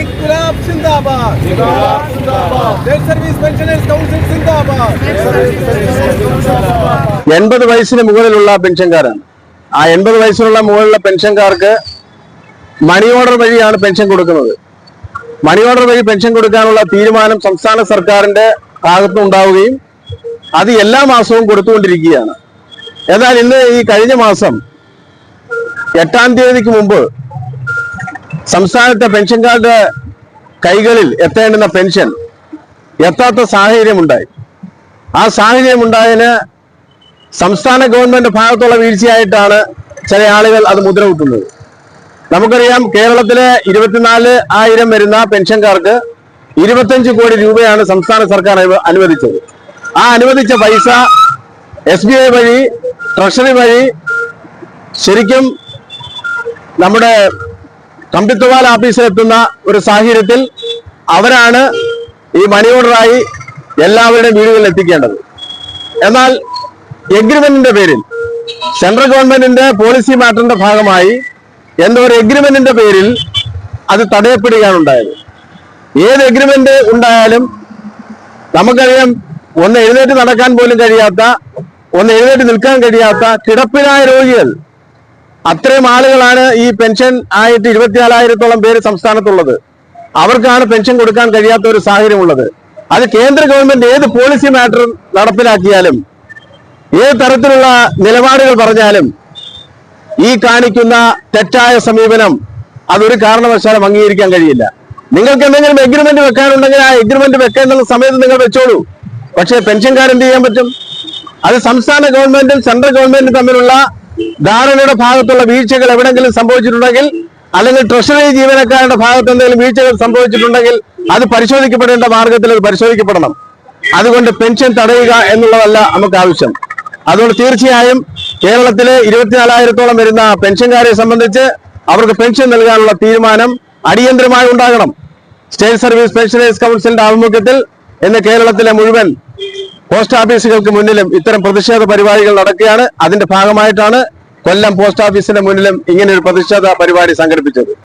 ഇൻക്ലാബ് സിന്ദാബാദ്. Service pensioners council സിന്ദാബാദ്. എൺപത് വയസ്സിന് മുകളിലുള്ള പെൻഷൻകാരാണ്. ആ എൺപത് വയസ്സിനുള്ള മുകളിലുള്ള പെൻഷൻകാർക്ക് മണി ഓർഡർ വഴിയാണ് പെൻഷൻ കൊടുക്കുന്നത്. മണി ഓർഡർ വഴി പെൻഷൻ കൊടുക്കാനുള്ള തീരുമാനം സംസ്ഥാന സർക്കാരിന്റെ ഭാഗത്തു ഉണ്ടാവുകയും അത് എല്ലാ മാസവും കൊടുത്തുകൊണ്ടിരിക്കുകയാണ്. എന്നാൽ ഇന്ന് ഈ കഴിഞ്ഞ മാസം എട്ടാം തീയതിക്ക് മുമ്പ് സംസ്ഥാനത്തെ പെൻഷൻകാരുടെ കൈകളിൽ എത്തേണ്ടുന്ന പെൻഷൻ എത്താത്ത സാഹചര്യമുണ്ടായി. ആ സാഹചര്യം ഉണ്ടായതിന് സംസ്ഥാന ഗവൺമെന്റ് ഭാഗത്തുള്ള വീഴ്ചയായിട്ടാണ് ചില ആളുകൾ അത് മുദ്രകുത്തുന്നത് നമുക്കറിയാം കേരളത്തിലെ ഇരുപത്തിനാല് ആയിരം വരുന്ന പെൻഷൻകാർക്ക് ഇരുപത്തഞ്ച് കോടി രൂപയാണ് സംസ്ഥാന സർക്കാർ അനുവദിച്ചത്. ആ അനുവദിച്ച പൈസ എസ് ബി ഐ വഴി ട്രഷറി വഴി ശരിക്കും നമ്മുടെ കമ്പിത്തുവാൽ ഓഫീസിൽ എത്തുന്ന ഒരു സാഹചര്യത്തിൽ അവരാണ് ഈ മണി ഓർഡറായി എല്ലാവരുടെയും വീടുകളിൽ എത്തിക്കേണ്ടത്. എന്നാൽ എഗ്രിമെന്റിന്റെ പേരിൽ സെൻട്രൽ ഗവൺമെന്റിന്റെ പോളിസി മാറ്ററിന്റെ ഭാഗമായി എന്തോ ഒരു എഗ്രിമെന്റിന്റെ പേരിൽ അത് തടയപ്പെടുകയാണ് ഉണ്ടായത്. ഏത് എഗ്രിമെന്റ് ഉണ്ടായാലും നമുക്കറിയാം ഒന്ന് എഴുന്നേറ്റ് നടക്കാൻ പോലും കഴിയാത്ത ഒന്ന് എഴുന്നേറ്റ് നിൽക്കാൻ കഴിയാത്ത കിടപ്പിലായ രോഗികൾ അത്രയും ആളുകളാണ് ഈ പെൻഷൻ ആയിട്ട് ഇരുപത്തിനാലായിരത്തോളം പേര് സംസ്ഥാനത്തുള്ളത്. അവർക്കാണ് പെൻഷൻ കൊടുക്കാൻ കഴിയാത്ത ഒരു സാഹചര്യം ഉള്ളത് അത് കേന്ദ്ര ഗവൺമെന്റ് ഏത് പോളിസി മാറ്റർ നടപ്പിലാക്കിയാലും ഏത് തരത്തിലുള്ള നിലപാടുകൾ പറഞ്ഞാലും ഈ കാണിക്കുന്ന തെറ്റായ സമീപനം അതൊരു കാരണവശാലും അംഗീകരിക്കാൻ കഴിയില്ല. നിങ്ങൾക്ക് എന്തെങ്കിലും എഗ്രിമെന്റ് വെക്കാനുണ്ടെങ്കിൽ ആ എഗ്രിമെന്റ് വെക്കേണ്ടുന്ന സമയത്ത് നിങ്ങൾ വെച്ചോളൂ. പക്ഷേ പെൻഷൻകാർ എന്ത് ചെയ്യാൻ പറ്റും? അത് സംസ്ഥാന ഗവൺമെന്റും സെൻട്രൽ ഗവൺമെന്റും തമ്മിലുള്ള ധാരണയുടെ ഭാഗത്തുള്ള വീഴ്ചകൾ എവിടെങ്കിലും സംഭവിച്ചിട്ടുണ്ടെങ്കിൽ അല്ലെങ്കിൽ ട്രഷറി ജീവനക്കാരുടെ ഭാഗത്ത് എന്തെങ്കിലും വീഴ്ചകൾ സംഭവിച്ചിട്ടുണ്ടെങ്കിൽ അത് പരിശോധിക്കപ്പെടേണ്ട മാർഗത്തിൽ അത് പരിശോധിക്കപ്പെടണം. അതുകൊണ്ട് പെൻഷൻ തടയുക എന്നുള്ളതല്ല നമുക്ക് ആവശ്യം. അതുകൊണ്ട് തീർച്ചയായും കേരളത്തിലെ ഇരുപത്തിനാലായിരത്തോളം വരുന്ന പെൻഷൻകാരെ സംബന്ധിച്ച് അവർക്ക് പെൻഷൻ നൽകാനുള്ള തീരുമാനം അടിയന്തരമായി ഉണ്ടാകണം. സ്റ്റേറ്റ് സർവീസ് പെൻഷനേഴ്സ് കൗൺസിലിന്റെ ആഭിമുഖ്യത്തിൽ ഇന്ന് കേരളത്തിലെ മുഴുവൻ പോസ്റ്റ് ഓഫീസുകൾക്ക് മുന്നിലും ഇത്തരം പ്രതിഷേധ പരിപാടികൾ നടക്കുകയാണ്. അതിന്റെ ഭാഗമായിട്ടാണ് കൊല്ലം പോസ്റ്റ് ഓഫീസിന്റെ മുന്നിലും ഇങ്ങനെ ഒരു പ്രതിഷേധ പരിപാടി സംഘടിപ്പിച്ചത്.